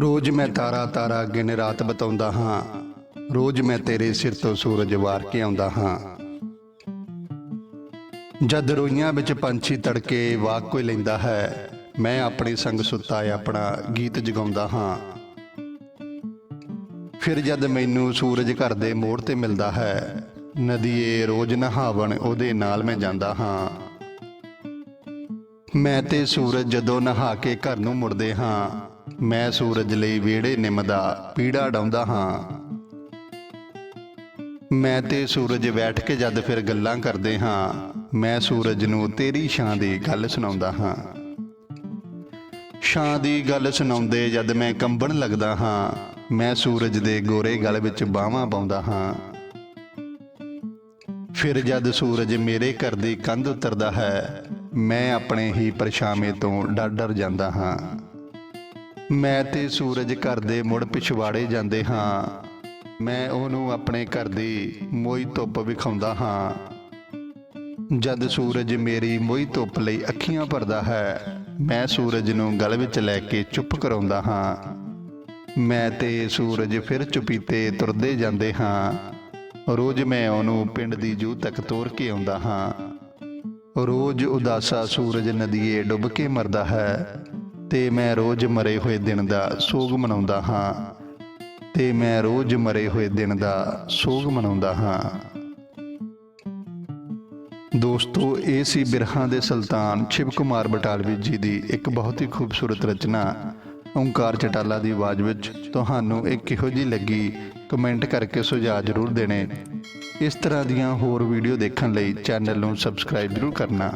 ਰੋਜ਼ ਮੈਂ ਤਾਰਾ ਤਾਰਾ ਗਿਣ ਰਾਤ ਬਤਾਉਂਦਾ ਹਾਂ। ਰੋਜ਼ ਮੈਂ ਤੇਰੇ ਸਿਰ ਤੋਂ ਸੂਰਜ ਵਾਰ ਕੇ ਆਉਂਦਾ ਹਾਂ। ਜਦ ਰੋਈਆਂ ਵਿੱਚ ਪੰਛੀ ਤੜਕੇ ਵਾਕ ਕੋਈ ਲੈਂਦਾ ਹੈ, ਮੈਂ ਆਪਣੇ ਸੰਗ ਸੁੱਤਾ ਆਪਣਾ ਗੀਤ ਜਗਾਉਂਦਾ ਹਾਂ। ਫਿਰ ਜਦ ਮੈਨੂੰ ਸੂਰਜ ਘਰ ਦੇ ਮੋੜ ਤੇ ਮਿਲਦਾ ਹੈ, ਨਦੀਏ ਰੋਜ਼ ਨਹਾਵਣ ਉਹਦੇ ਨਾਲ ਮੈਂ ਜਾਂਦਾ ਹਾਂ। ਮੈਂ ਤੇ ਸੂਰਜ ਜਦੋਂ ਨਹਾ ਕੇ ਘਰ ਨੂੰ ਮੁੜਦੇ ਹਾਂ ਮੈਂ ਸੂਰਜ ਲਈ ਵਿਹੜੇ ਨਿੰਮ ਦਾ ਪੀੜਾ ਡਾਉਂਦਾ ਹਾਂ। ਮੈਂ ਤੇ ਸੂਰਜ ਬੈਠ ਕੇ ਜਦ ਫਿਰ ਗੱਲਾਂ ਕਰਦੇ ਹਾਂ, ਮੈਂ ਸੂਰਜ ਨੂੰ ਤੇਰੀ ਛਾਂ ਦੀ ਗੱਲ ਸੁਣਾਉਂਦਾ ਹਾਂ। ਛਾਂ ਦੀ ਗੱਲ ਸੁਣਾਉਂਦੇ ਜਦ ਮੈਂ ਕੰਬਣ ਲੱਗਦਾ ਹਾਂ, ਮੈਂ ਸੂਰਜ ਦੇ ਗੋਰੇ ਗਲ ਵਿੱਚ ਬਾਹਾਂ ਪਾਉਂਦਾ ਹਾਂ। ਫਿਰ ਜਦ ਸੂਰਜ ਮੇਰੇ ਘਰ ਦੀ ਕੰਧ ਉਤਰਦਾ ਹੈ, ਮੈਂ ਆਪਣੇ ਹੀ ਪਰਛਾਵੇਂ ਤੋਂ ਡਰ ਡਰ ਜਾਂਦਾ ਹਾਂ। ਮੈਂ ਤੇ ਸੂਰਜ ਘਰ ਦੇ ਮੁੜ ਪਿਛਵਾੜੇ ਜਾਂਦੇ ਹਾਂ। ਮੈਂ ਉਹਨੂੰ ਆਪਣੇ ਘਰ ਦੀ ਮੋਈ ਧੁੱਪ ਵਿਖਾਉਂਦਾ ਹਾਂ। ਜਦ ਸੂਰਜ ਮੇਰੀ ਮੋਈ ਧੁੱਪ ਲਈ ਅੱਖੀਆਂ ਭਰਦਾ ਹੈ, ਮੈਂ ਸੂਰਜ ਨੂੰ ਗਲ ਵਿੱਚ ਲੈ ਕੇ ਚੁੱਪ ਕਰਾਉਂਦਾ ਹਾਂ। ਮੈਂ ਤੇ ਸੂਰਜ ਫਿਰ ਚੁਪੀਤੇ ਤੁਰਦੇ ਜਾਂਦੇ ਹਾਂ। ਰੋਜ਼ ਮੈਂ ਉਹਨੂੰ ਪਿੰਡ ਦੀ ਜੂ ਤੱਕ ਤੋਰ ਕੇ ਆਉਂਦਾ ਹਾਂ। ਰੋਜ਼ ਉਦਾਸਾ ਸੂਰਜ ਨਦੀਏ ਡੁੱਬ ਕੇ ਮਰਦਾ ਹੈ। ਤੇ ਮੈਂ ਰੋਜ਼ ਮਰੇ ਹੋਏ ਦਿਨ ਦਾ ਸੋਗ ਮਨਾਉਂਦਾ ਹਾਂ। ਤੇ ਮੈਂ ਰੋਜ਼ ਮਰੇ ਹੋਏ ਦਿਨ ਦਾ ਸੋਗ ਮਨਾਉਂਦਾ ਹਾਂ। ਦੋਸਤੋ, ਇਹ ਸੀ ਬਿਰਹਾਂ ਦੇ ਸੁਲਤਾਨ ਸ਼ਿਵ ਕੁਮਾਰ ਬਟਾਲਵੀ ਜੀ ਦੀ ਇੱਕ ਬਹੁਤ ਹੀ ਖੂਬਸੂਰਤ ਰਚਨਾ। ਓਂਕਾਰ ਚਟਾਲਾ ਦੀ ਆਵਾਜ਼ ਵਿੱਚ ਤੁਹਾਨੂੰ ਇਹ ਕਿਹੋ ਜੀ ਲੱਗੀ? ਕਮੈਂਟ ਕਰਕੇ ਸੁਝਾਅ ਜ਼ਰੂਰ ਦੇਣੇ। ਇਸ ਤਰ੍ਹਾਂ ਦੀਆਂ ਹੋਰ ਵੀਡੀਓ ਦੇਖਣ ਲਈ ਚੈਨਲ ਨੂੰ ਸਬਸਕ੍ਰਾਈਬ ਜ਼ਰੂਰ ਕਰਨਾ।